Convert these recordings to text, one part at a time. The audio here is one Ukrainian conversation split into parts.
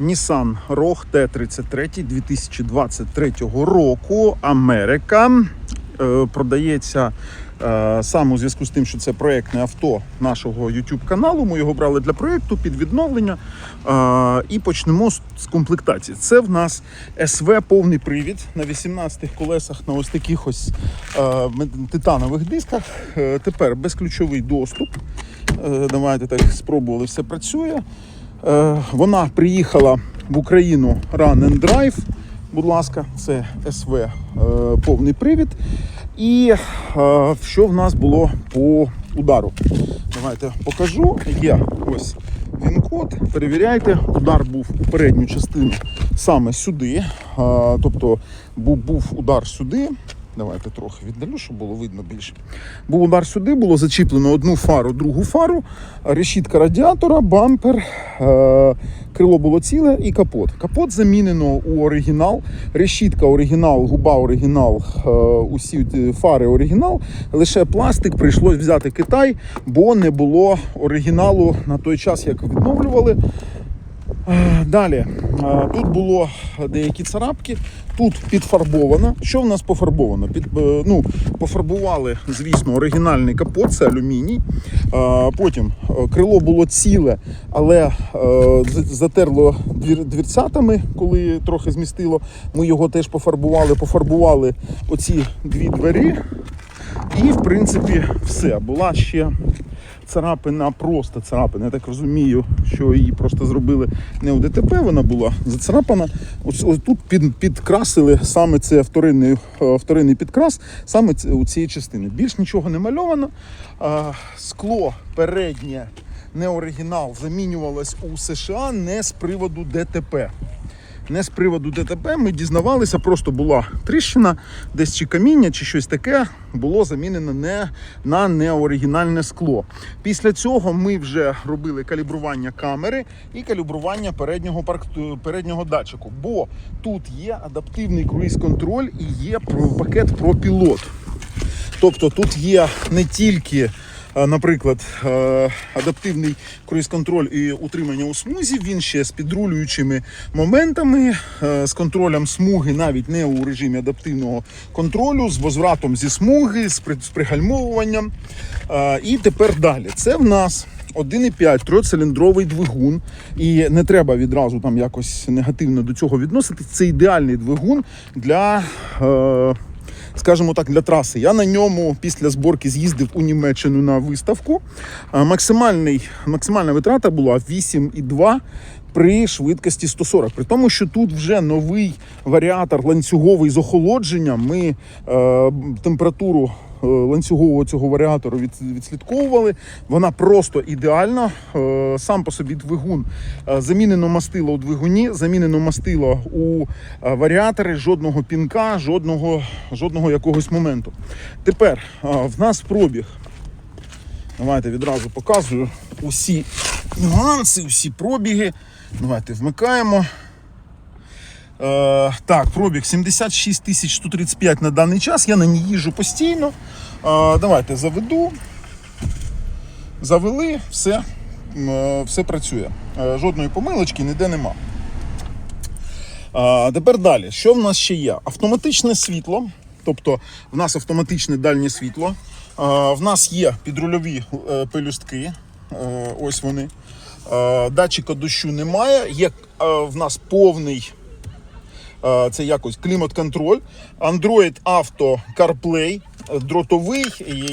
Nissan Rogue T33 2023 року. Америка. Е, Продається е, саме у зв'язку з тим, що це проєктне авто нашого YouTube каналу. Ми його брали для проєкту під відновлення. Е, І почнемо з комплектації. Це в нас СВ повний привід на 18 колесах на ось таких ось титанових дисках. Тепер безключовий доступ. Давайте так спробували, все працює. Е, Вона приїхала в Україну Run and Drive. Будь ласка, це СВ е, повний привід. І е, що в нас було по удару? Давайте покажу. Є ось він код. Перевіряйте. Удар був у передню частину саме сюди. Тобто був удар сюди. Давайте трохи віддалю, щоб було видно більше. Був удар сюди, було зачіплено одну фару, другу фару, решітка радіатора, бампер, е- крило було ціле і капот. Капот замінено у оригінал, решітка оригінал, губа оригінал, е- усі фари оригінал. Лише пластик прийшлось взяти Китай, бо не було оригіналу на той час, як відновлювали. Е, Далі е, тут було деякі царапки, тут підфарбовано. Що в нас пофарбовано? Під, е, ну, пофарбували, звісно, оригінальний капот, це алюміній. Потім крило було ціле, але затерло двірцятами, коли трохи змістило. Ми його теж пофарбували, пофарбували оці дві двері. І, в принципі, все. Була ще царапина, просто царапина. Я так розумію, що її просто зробили не у ДТП, вона була зацарапана. Ось, ось тут під, підкрасили саме це вторинний, е, вторинний підкрас, саме у цієї частини. Більш нічого не мальовано. Скло переднє, не оригінал, замінювалось у США не з приводу ДТП. Не з приводу ДТП ми дізнавалися, просто була тріщина, десь чи каміння, чи щось таке було замінено не на неоригінальне скло. Після цього ми вже робили калібрування камери і калібрування переднього парк- переднього датчику. Бо тут є адаптивний круїз-контроль і є пакет про пілот. Тобто тут є не тільки, е, наприклад, адаптивний круїз-контроль і утримання у смузі, він ще з підрулюючими моментами, е, з контролем смуги, навіть не у режимі адаптивного контролю, з возвратом зі смуги, з пригальмовуванням. І тепер далі. Це в нас 1,5 трьоциліндровий двигун, і не треба відразу там якось негативно до цього відноситись. Це ідеальний двигун для. Е, скажімо так, для траси. Я на ньому після зборки з'їздив у Німеччину на виставку. Максимальний, максимальна витрата була 8,2 при швидкості 140. При тому, що тут вже новий варіатор ланцюговий з охолодженням. Ми е, температуру е, ланцюгового цього варіатору від, відслідковували. Вона просто ідеальна. Е, сам по собі двигун е, замінено мастило у двигуні, замінено мастило у е, варіатори, жодного пінка, жодного, жодного якогось моменту. Тепер е, в нас пробіг. Давайте відразу показую усі нюанси, усі пробіги. Давайте вмикаємо. Е, так, пробіг 76 тисяч 135 на даний час. Я на ній їжджу постійно. Е, давайте заведу. Завели, все, е, все працює. Е, жодної помилочки ніде нема. А, тепер далі. Що в нас ще є? Автоматичне світло, тобто в нас автоматичне дальнє світло. А, в нас є підрульові е, пелюстки. Е, ось вони. Е, датчика дощу немає. Є е, в нас повний. Е, Це якось клімат-контроль, Android Auto CarPlay, е, дротовий.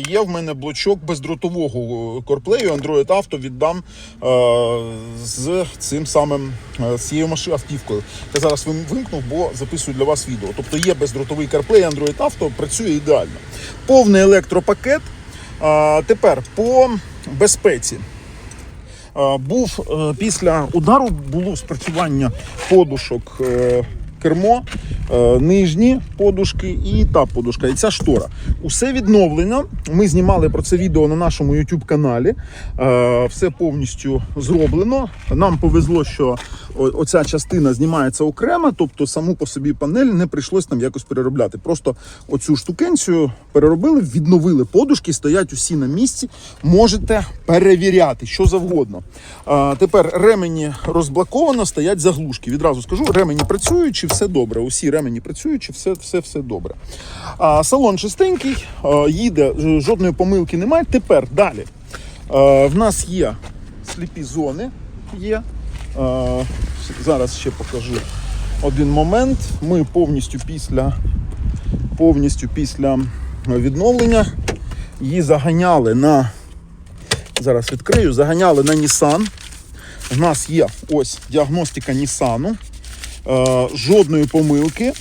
Є в мене блочок бездротового CarPlay, Android Auto віддам е, з цим самим е, з цією машиною автівкою. Я зараз вим- вимкнув, бо записую для вас відео. Тобто є бездротовий CarPlay, Android Auto, працює ідеально. Повний електропакет. Тепер по безпеці. Е, Був е, після удару було спрацювання подушок е, кермо, е, нижні подушки і та подушка, і ця штора. Усе відновлено. Ми знімали про це відео на нашому YouTube каналі. Е, Все повністю зроблено. Нам повезло, що оця частина знімається окремо, тобто саму по собі панель не прийшлось нам якось переробляти. Просто оцю штукенцію переробили, відновили подушки, стоять усі на місці. Можете перевіряти, що завгодно. А, тепер ремені розблоковано, стоять заглушки. Відразу скажу, ремені працюють, чи все добре. Усі ремені працюють, чи все, все, все добре. А, салон чистенький, їде, жодної помилки немає. Тепер далі. А, в нас є сліпі зони. Є. А, зараз ще покажу один момент. Ми повністю після, повністю після відновлення її заганяли на. Зараз відкрию, заганяли на Nissan. У нас є ось діагностика Нісану. Е, жодної помилки.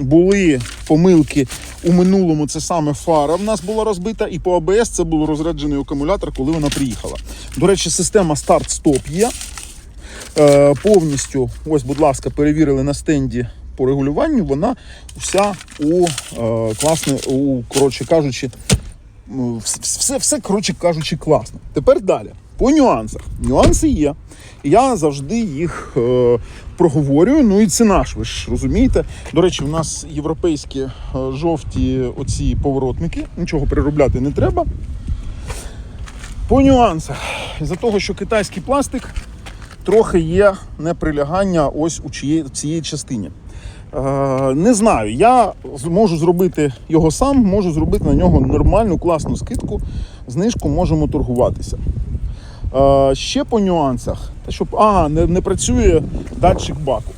Були помилки у минулому, це саме фара в нас була розбита, і по АБС це був розряджений акумулятор, коли вона приїхала. До речі, система старт-стоп є. Е, повністю, ось, будь ласка, перевірили на стенді по регулюванню. Вона вся у е, класне, у коротше кажучи, все, все коротше кажучи, класно. Тепер далі. По нюансах. Нюанси є. Я завжди їх е, проговорюю. Ну і ціна ж, ви ж розумієте. До речі, в нас європейські е, жовті оці поворотники. Нічого переробляти не треба. По нюансах. Із-за того, що китайський пластик трохи є неприлягання ось у цієї частині. Е, не знаю, я можу зробити його сам, можу зробити на нього нормальну класну скидку, знижку можемо торгуватися. Е, ще по нюансах, те, щоб а, не, не працює датчик баку,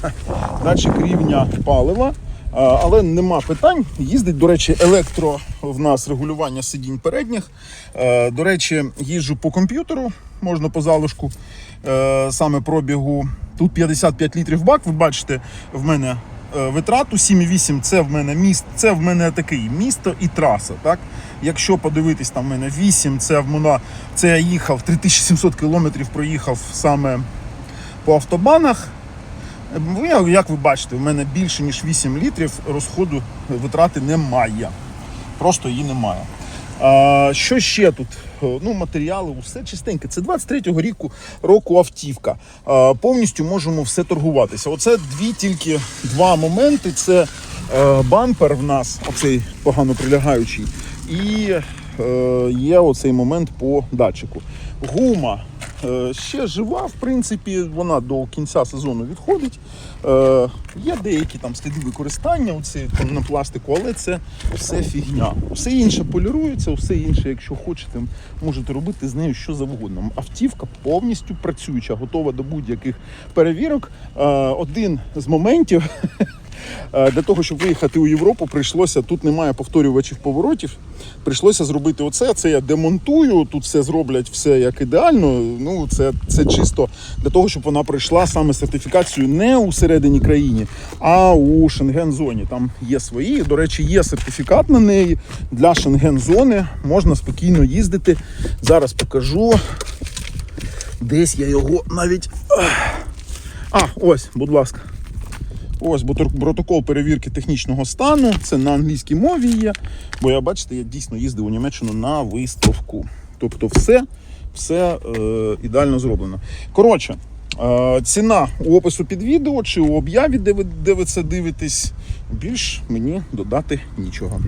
датчик рівня палива. Е, Але нема питань. Їздить, до речі, електро в нас регулювання сидінь передніх. Е, До речі, їжджу по комп'ютеру, можна по залишку е, саме пробігу. Тут 55 літрів бак. Ви бачите, в мене витрату 7,8 це в мене міст, це в мене такий місто і траса. Так? Якщо подивитись, там в мене 8, це в мене це я їхав 3700 кілометрів проїхав саме по автобанах. Ну, Як ви бачите, в мене більше ніж 8 літрів розходу витрати немає. Просто її немає. А, що ще тут? Е, Ну, матеріали, усе чистеньке. Це 23-го ріку року автівка. А, повністю можемо все торгуватися. Оце дві тільки два моменти. Це е, бампер в нас, оцей погано прилягаючий, і е, є оцей момент по датчику. Гума ще жива, в принципі, вона до кінця сезону відходить. Е, є деякі там сліди використання оці, там, на пластику, але це все фігня. Все інше полірується, все інше, якщо хочете, можете робити з нею що завгодно. Автівка повністю працююча, готова до будь-яких перевірок. Е, один з моментів. Е, Для того, щоб виїхати у Європу, прийшлося, тут немає повторювачів поворотів. Прийшлося зробити оце. Це я демонтую. Тут все зроблять все як ідеально. Ну, це, це чисто для того, щоб вона пройшла саме сертифікацію не у середині країни, а у Шенген-зоні. Там є свої. До речі, є сертифікат на неї для Шенген-зони. Можна спокійно їздити. Зараз покажу. Десь я його навіть. А, ось, будь ласка. Ось протокол перевірки технічного стану. Це на англійській мові є. Бо я бачите, я дійсно їздив у Німеччину на виставку. Тобто, все, все е, ідеально зроблено. Коротше, е, ціна у опису під відео чи у об'яві, де ви, де ви це дивитесь, більш мені додати нічого.